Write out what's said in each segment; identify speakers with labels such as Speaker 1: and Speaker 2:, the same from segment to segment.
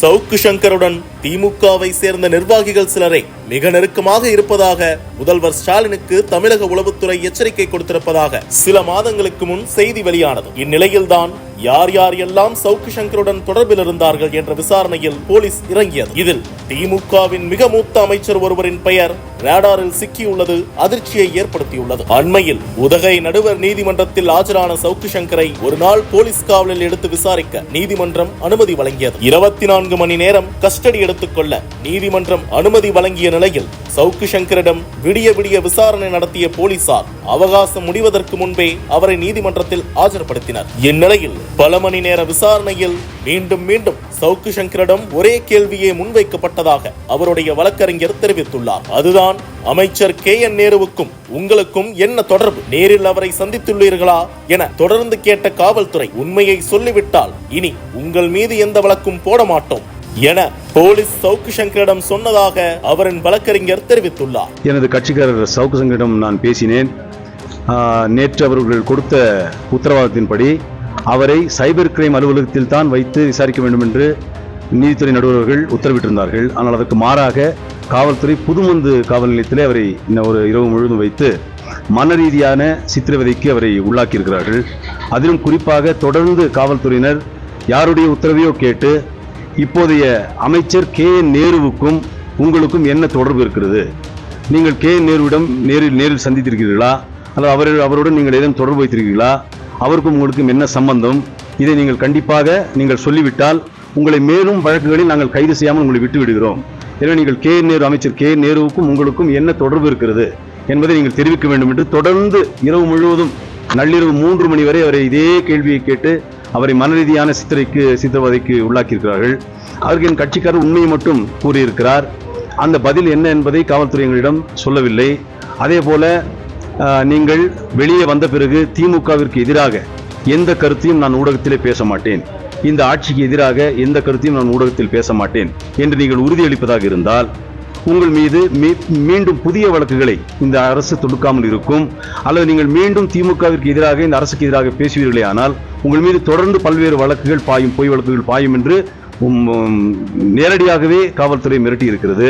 Speaker 1: சவுக்கு சங்கருடன் திமுகவை சேர்ந்த நிர்வாகிகள் சிலரை மிக நெருக்கமாக இருப்பதாக முதல்வர் ஸ்டாலினுக்கு தமிழக உளவுத்துறை எச்சரிக்கை கொடுத்திருப்பதாக சில மாதங்களுக்கு முன் செய்தி வெளியானது. இந்நிலையில்தான் யார் யார் எல்லாம் சவுக்கு சங்கருடன் தொடர்பில் இருந்தார்கள் என்ற விசாரணையில் போலீஸ் இறங்கியது. இதில் திமுகவின் மிக மூத்த அமைச்சர் ஒருவரின் பெயர் ரேடாரில் சிக்கியுள்ளது அதிர்ச்சியை ஏற்படுத்தியுள்ளது. அண்மையில் உதகை நடுவர் நீதிமன்றத்தில் ஆஜரான சவுக்கு சங்கரை ஒரு நாள் போலீஸ் காவலில் எடுத்து விசாரிக்க நீதிமன்றம் அனுமதி வழங்கியது. இருபத்தி நான்கு மணி நேரம் கஸ்டடி எடுத்துக்கொள்ள நீதிமன்றம் அனுமதி வழங்கிய நிலையில் சவுக்கு சங்கரிடம் விடிய விடிய விசாரணை நடத்திய போலீசார் அவகாசம் முடிவதற்கு முன்பே அவரை நீதிமன்றத்தில் ஆஜர்படுத்தினர். இந்நிலையில் பல மணி நேர விசாரணையில் மீண்டும் மீண்டும் சவுக்கு சங்கரிடம் ஒரே கேள்வியே முன்வைக்கப்பட்டதாக அவருடைய வழக்கறிஞர் தெரிவித்துள்ளார். அதுதான் அமைச்சர் கே என் நேருவுக்கும் உங்களுக்கும் என்ன தொடர்பு? நேரில் அவரை சந்தித்துள்ளீர்களா என தொடர்ந்து கேட்ட காவல்துறை உண்மையை சொல்லிவிட்டால் இனி உங்கள் மீது எந்த வழக்கும் போட மாட்டோம் என போலீஸ் சவுக்கு சங்கரிடம் சொன்னதாக அவரின் வழக்கறிஞர் தெரிவித்துள்ளார்.
Speaker 2: எனது கட்சிக்காரர் சவுக்கு சங்கரிடம் நான் பேசினேன். நேற்று அவர்கள் கொடுத்த உத்தரவாதத்தின்படி அவரை சைபர் கிரைம் அலுவலகத்தில் தான் வைத்து விசாரிக்க வேண்டும் என்று நீதித்துறை நடுவர்கள் உத்தரவிட்டிருந்தார்கள். ஆனால் அதற்கு மாறாக காவல்துறை புதுமந்து காவல் நிலையத்திலே அவரை இன்னும் ஒரு இரவு முழுவதும் வைத்து மன ரீதியான சித்திரவதைக்கு அவரை உள்ளாக்கியிருக்கிறார்கள். அதிலும் குறிப்பாக தொடர்ந்து காவல்துறையினர் யாருடைய உத்தரவையோ கேட்டு இப்போதைய அமைச்சர் கே என் நேருவுக்கும் உங்களுக்கும் என்ன தொடர்பு இருக்கிறது? நீங்கள் கே என் நேருவிடம் நேரில் நேரில் சந்தித்திருக்கிறீர்களா? அல்லது அவர் அவருடன் நீங்கள் ஏதேனும் தொடர்பு வைத்திருக்கிறீர்களா? அவருக்கும் உங்களுக்கும் என்ன சம்பந்தம்? இதை நீங்கள் கண்டிப்பாக நீங்கள் சொல்லிவிட்டால் உங்களை மேலும் வழக்குகளில் நாங்கள் கைது செய்யாமல் உங்களை விட்டு விடுகிறோம். எனவே நீங்கள் கே. நேரு அமைச்சர் கே. நேருவுக்கும் உங்களுக்கும் என்ன தொடர்பு இருக்கிறது என்பதை நீங்கள் தெரிவிக்க வேண்டும் என்று தொடர்ந்து இரவு முழுவதும் நள்ளிரவு மூன்று மணி வரை அவரை இதே கேள்வியை கேட்டு அவரை மனரீதியான சித்திரைக்கு சித்திரவதைக்கு உள்ளாக்கியிருக்கிறார்கள். அவருக்கு என் கட்சிக்காரர் உண்மையை மட்டும் கூறியிருக்கிறார். அந்த பதில் என்ன என்பதை காவல்துறை எங்களிடம் சொல்லவில்லை. அதே போல நீங்கள் வெளியே வந்த பிறகு திமுகவிற்கு எதிராக எந்த கருத்தையும் நான் ஊடகத்திலே பேச மாட்டேன். இந்த ஆட்சிக்கு எதிராக எந்த கருத்தையும் நான் ஊடகத்தில் பேச மாட்டேன் என்று நீங்கள் உறுதியளிப்பதாக இருந்தால் உங்கள் மீது மீ- மீண்டும் புதிய வழக்குகளை இந்த அரசு தொடுக்காமல் இருக்கும். அல்லது நீங்கள் மீண்டும் திமுகவிற்கு எதிராக இந்த அரசுக்கு எதிராக பேசுவீர்களே ஆனால் உங்கள் மீது தொடர்ந்து பல்வேறு வழக்குகள் பாயும் பொய் வழக்குகள் பாயும் என்று நேரடியாகவே காவல்துறை மிரட்டி இருக்கிறது.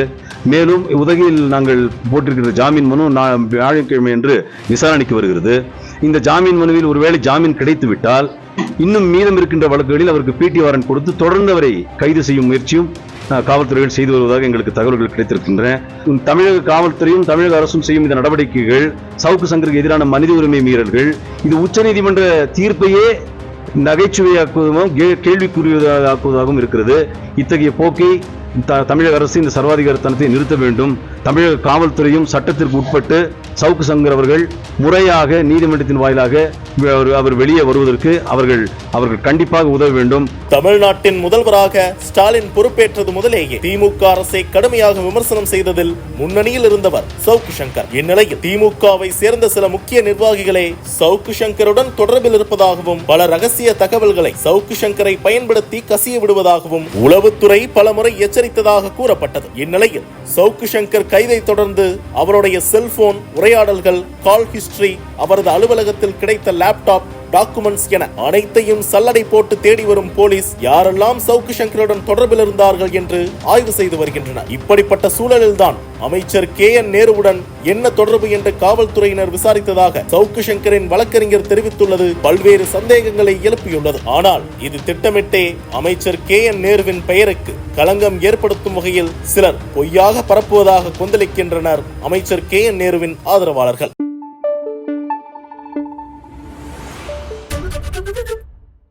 Speaker 2: மேலும் உதகையில் நாங்கள் போட்டிருக்கிற ஜாமீன் மனு நான் வியாழக்கிழமை என்று விசாரணைக்கு வருகிறது. இந்த ஜாமீன் மனுவில் ஒருவேளை ஜாமீன் கிடைத்து விட்டால் இன்னும் மீதம் இருக்கின்ற வழக்குகளில் அவருக்கு பிடி வாரண்ட் கொடுத்து தொடர்ந்து அவரை கைது செய்யும் முயற்சியும் காவல்துறைகள் செய்து வருவதாக எங்களுக்கு தகவல்கள் கிடைத்திருக்கின்றன. தமிழக காவல்துறையும் தமிழக அரசும் செய்யும் இந்த நடவடிக்கைகள் சவுக்கு சங்கருக்கு எதிரான மனித உரிமை மீறல்கள் இது உச்சநீதிமன்ற தீர்ப்பையே நகைச்சுவையாக்குவதும் கே- கேள்விக்குரியதாக்குவதாகவும் இருக்கிறது. இத்தகைய போக்கை த- தமிழக அரசு இந்த சர்வாதிகாரத்தனத்தை நிறுத்த வேண்டும். தமிழக காவல்துறையும் சட்டத்திற்கு உட்பட்டு சவுக்கு சங்கர் அவர்கள் முறையாக நீதிமன்றத்தின் வாயிலாக அவர் வெளியே வருவதற்கு அவர்கள் அவர்கள் கண்டிப்பாக உதவ வேண்டும்.
Speaker 1: தமிழ்நாட்டின் முதல்வராக ஸ்டாலின் பொறுப்பேற்றது முதலேயே திமுக அரசை கடுமையாக விமர்சனம் செய்ததில் முன்னணியில் இருந்தவர் சவுக்கு சங்கர். இந்நிலையில் திமுகவை சேர்ந்த சில முக்கிய நிர்வாகிகளே சவுக்கு சங்கருடன் தொடர்பில் இருப்பதாகவும் பல ரகசிய தகவல்களை சவுக்கு சங்கரை பயன்படுத்தி கசிய விடுவதாகவும் உளவுத்துறை பலமுறை எச்சரித்ததாக கூறப்பட்டது. இந்நிலையில் சவுக்கு சங்கர் கைதை தொடர்ந்து அவருடைய செல்போன் உரையாடல்கள் கால் ஹிஸ்டரி அவரது அலுவலகத்தில் கிடைத்த லேப்டாப் டாக்குமெண்ட்ஸ் என அனைத்தையும் சல்லடை போட்டு தேடி வரும் போலீஸ் யாரெல்லாம் சவுக்கு சங்கருடன் தொடர்பில் இருந்தார்கள் என்று ஆய்வு செய்து வருகின்றனர். இப்படிப்பட்ட சூழலில்தான் அமைச்சர் கே என் நேருவுடன் என்ன தொடர்பு என்று காவல்துறையினர் விசாரித்ததாக சவுக்கு சங்கரின் வழக்கறிஞர் தெரிவித்துள்ளது. பல்வேறு சந்தேகங்களை எழுப்பியுள்ளது. ஆனால் இது திட்டமிட்டே அமைச்சர் கே என் நேருவின் பெயருக்கு களங்கம் ஏற்படுத்தும் வகையில் சிலர் பொய்யாக பரப்புவதாக கொந்தளிக்கின்றனர் அமைச்சர் கே என் நேருவின் ஆதரவாளர்கள்.